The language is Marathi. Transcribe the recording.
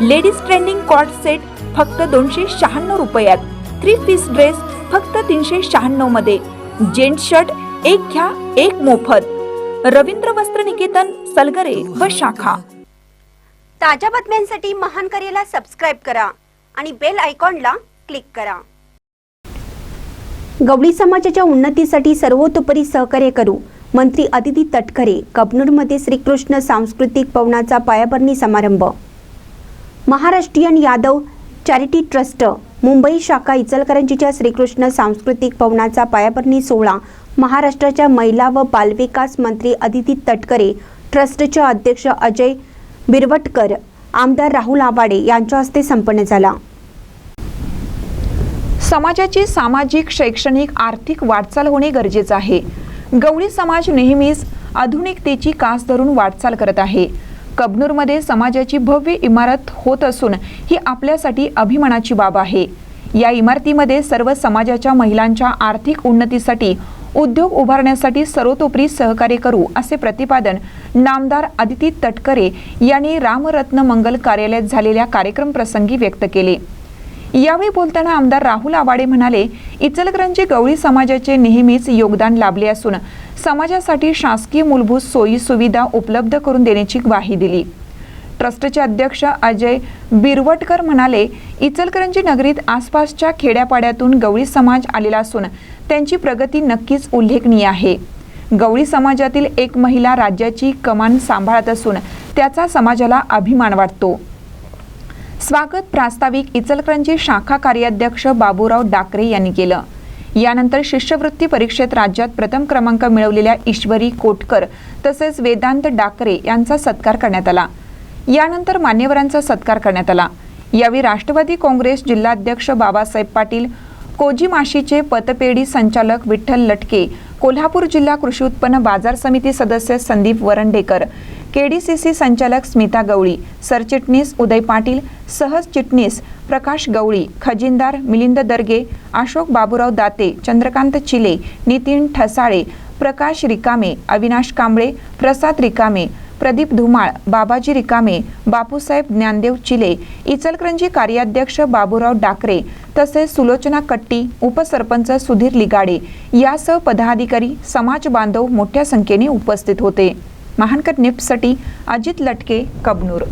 लेडीज ट्रेंडिंग कॉट सेट फक्त दोनशे शहाण्णव रुपयात. थ्री पीस ड्रेस फक्त तीनशे शहाण्णवमध्ये. जेंट शर्ट एक घ्या एक मोफत. रवींद्र वस्त्र निकेतन सलगरे व शाखा. ताज्या बातम्यांसाठी महान करेला सबस्क्राईब करा आणि बेल आयकॉनला क्लिक करा. गवळी समाजाच्या उन्नतीसाठी सर्वतोपरी सहकार्य करू मंत्री अदिती तटकरे कबनूरमध्ये श्रीकृष्ण सांस्कृतिक भवनाचा पायाभरणी समारंभ. महाराष्ट्रीयन यादव चॅरिटी ट्रस्ट मुंबई शाखा इचलकरंजीच्या श्रीकृष्ण सांस्कृतिक भवनाचा पायाभरणी सोहळा महाराष्ट्राच्या महिला व बालविकास मंत्री अदिती तटकरे ट्रस्टचे अध्यक्ष अजय बिरवटकर आमदार राहुल आवाडे यांच्या हस्ते संपन्न झाला. समाजाची सामाजिक शैक्षणिक आर्थिक वाटचाल होणे गरजेचं आहे. गवळी समाज नेहमीच आधुनिकतेची कास धरून वाटचाल करत आहे. कबनूरमध्ये समाजाची भव्य इमारत होत असून ही आपल्यासाठी अभिमानाची बाब आहे. या इमारतीमध्ये सर्व समाजाच्या महिलांच्या आर्थिक उन्नतीसाठी उद्योग उभारण्यासाठी सर्वतोपरी सहकार्य करू असे प्रतिपादन नामदार अदिती तटकरे यांनी रामरत्न मंगल कार्यालयात झालेल्या कार्यक्रम प्रसंगी व्यक्त केले. यावेळी बोलताना आमदार राहुल आवाडे म्हणाले इचलकरंजी गवळी समाजाचे नेहमीच योगदान लाभले असून समाजासाठी शासकीय मूलभूत सोयी सुविधा उपलब्ध करून देण्याची ग्वाही दिली. ट्रस्टचे अध्यक्ष अजय बिरवटकर म्हणाले इचलकरंजी नगरीत आसपासच्या खेड्यापाड्यातून गवळी समाज आलेला असून त्यांची प्रगती नक्कीच उल्लेखनीय आहे. गवळी समाजातील एक महिला राज्याची कमान सांभाळत असून त्याचा समाजाला अभिमान वाटतो. स्वागत प्रास्ताविक इचलकरंजी शाखा कार्याध्यक्ष बाबूराव डाकरे यांनी केलं. यानंतर शिष्यवृत्ती परीक्षेत राज्यात प्रथम क्रमांक मिळवलेल्या ईश्वरी कोटकर तसेच वेदांत डाकरे यांचा सत्कार करण्यात आला. यानंतर मान्यवरांचा सत्कार करण्यात आला. यावेळी राष्ट्रवादी काँग्रेस जिल्हाध्यक्ष बाबासाहेब पाटील कोजीमाशीचे पतपेढी संचालक विठ्ठल लटके कोल्हापूर जिल्हा कृषी उत्पन्न बाजार समिती सदस्य संदीप वरंडेकर केडीसीसी संचालक स्मिता गवळी सरचिटणीस उदय पाटील सहज चिटणीस प्रकाश गवळी खजिनदार मिलिंद दर्गे अशोक बाबुराव दाते चंद्रकांत चिले नितीन ठसाळे प्रकाश रिकामे अविनाश कांबळे प्रसाद रिकामे प्रदीप धुमाळ बाबाजी रिकामे बापूसाहेब ज्ञानदेव चिले इचलकरंजी कार्याध्यक्ष बाबूराव डाकरे तसेच सुलोचना कट्टी उपसरपंच सुधीर लिगाडे यासह पदाधिकारी समाज बांधव मोठ्या संख्येने उपस्थित होते. महानकर निप्ससाठी अजित लटके कबनूर